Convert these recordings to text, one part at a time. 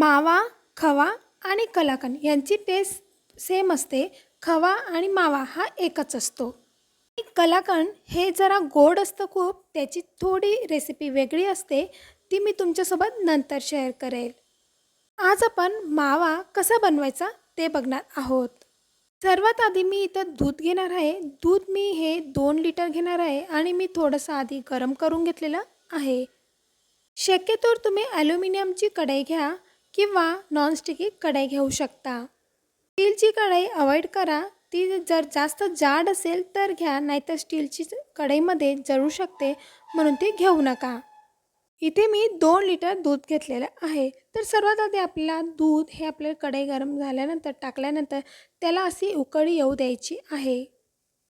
मावा खवा आणि कलाकंद यांची टेस्ट सेम असते. खवा आणि मावा हा एकच असतो. कलाकंद हे जरा गोड असतं खूप त्याची थोडी रेसिपी वेगळी असते ती मी तुमच्यासोबत नंतर शेअर करेल. आज आपण मावा कसा बनवायचा ते बघणार आहोत. सर्वात आधी मी इथं दूध घेणार आहे. दूध मी हे दोन लिटर घेणार आहे आणि मी थोडंसं आधी गरम करून घेतलेलं आहे. शक्यतोवर तुम्ही ॲल्युमिनियमची कढई घ्या. किंवा नॉनस्टिकी कढई घेऊ शकता. स्टीलची कढई अवॉइड करा. ती जर जास्त जाड असेल तर घ्या नाहीतर स्टीलची कढईमध्ये जळू शकते म्हणून ती घेऊ नका. इथे मी दोन लिटर दूध घेतलेलं आहे. तर सर्वात आधी आपल्याला दूध हे आपल्याला कढई गरम झाल्यानंतर टाकल्यानंतर त्याला अशी उकळी येऊ द्यायची आहे.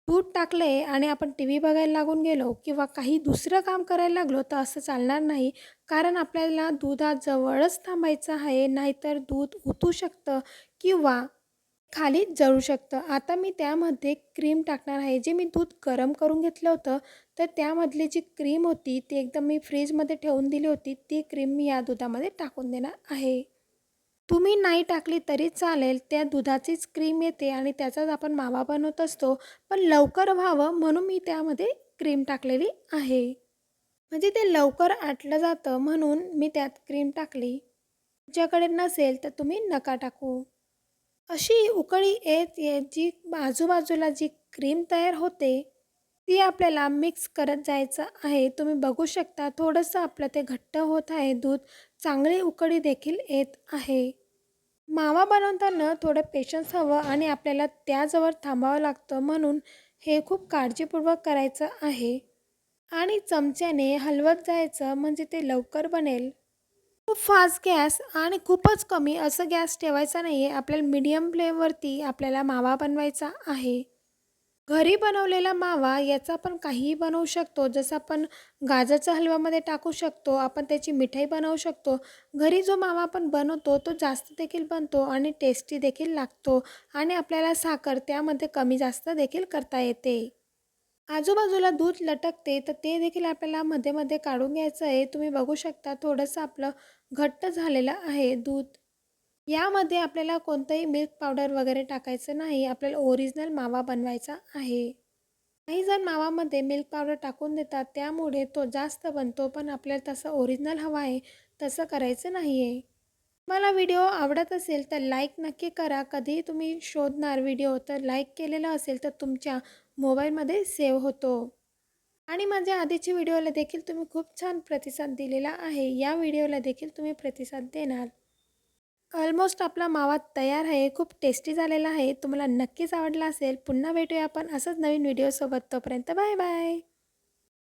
दूध टाकले आणि आपण टी व्ही बघायला लागून गेलो किंवा काही दुसरं काम करायला लागलो तर असं चालणार नाही. कारण आपल्याला दुधाजवळच थांबायचं आहे नाहीतर दूध उतू शकतं किंवा खाली जळू शकतं. आता मी त्यामध्ये क्रीम टाकणार आहे. जे मी दूध गरम करून घेतलं होतं तर त्यामधली जी क्रीम होती ती एकदम मी फ्रीजमध्ये ठेवून दिली होती ती क्रीम मी या दुधामध्ये टाकून देणार आहे. तुम्ही नाही टाकली तरी चालेल त्या दुधाचीच क्रीम येते आणि त्याचाच आपण मावा बनवत असतो. पण लवकर व्हावं म्हणून मी त्यामध्ये क्रीम टाकलेली आहे. म्हणजे ते लवकर आटलं जातं म्हणून मी त्यात क्रीम टाकली. तुमच्याकडे नसेल तर तुम्ही नका टाकू. अशी उकळी येत येत जी आजूबाजूला जी क्रीम तयार होते ती आपल्याला मिक्स करत जायचं आहे. तुम्ही बघू शकता थोडंसं आपलं ते घट्ट होत आहे. दूध चांगली उकळी देखील येत आहे. मावा बनवताना थोडं पेशन्स हवं आणि आपल्याला त्याजवळ थांबावं लागतं म्हणून हे खूप काळजीपूर्वक करायचं आहे. आणि चमच्याने हलवत जायचं म्हणजे ते लवकर बनेल. खूप फास्ट गॅस आणि खूपच कमी असं गॅस ठेवायचा नाही आहे आपल्याला मीडियम फ्लेमवरती आपल्याला मावा बनवायचा आहे. घरी बनवलेला मावा याचा आपण काहीही बनवू शकतो. जसं आपण गाजरचा हलव्यामध्ये टाकू शकतो आपण त्याची मिठाई बनवू शकतो. घरी जो मावा आपण बनवतो तो जास्त देखील बनतो आणि टेस्टी देखील लागतो आणि आपल्याला साखर त्यामध्ये कमी जास्त देखील करता येते. आजूबाजूला दूध लटकते तर ते देखील आपल्याला मध्ये मध्ये काढून घ्यायचं आहे. तुम्ही बघू शकता थोडंसं आपलं घट्ट झालेलं आहे दूध. यामध्ये आपल्याला कोणतंही मिल्क पावडर वगैरे टाकायचं नाही. आपल्याला ओरिजिनल मावा बनवायचा आहे. काही जण मावामध्ये मिल्क पावडर टाकून देतात. त्यामुळे तो जास्त बनतो पण आपल्याला तसं ओरिजिनल हवा आहे तसं करायचं नाही आहे मला व्हिडिओ आवडत असेल तर लाईक नक्की करा. कधीही तुम्ही शोधणार व्हिडिओ तर लाईक केलेला असेल तर तुमच्या मोबाईलमध्ये सेव्ह होतो. आणि माझ्या आधीच्या व्हिडिओला देखील तुम्ही खूप छान प्रतिसाद दिलेला आहे. या व्हिडिओला देखील तुम्ही प्रतिसाद देणार. ऑलमोस्ट आपला मावा तयार आहे खूप टेस्टी झालेला आहे. तुम्हाला नक्कीच आवडला असेल. पुन्हा भेटूया आपण असंच नवीन व्हिडिओसोबत तोपर्यंत बाय बाय.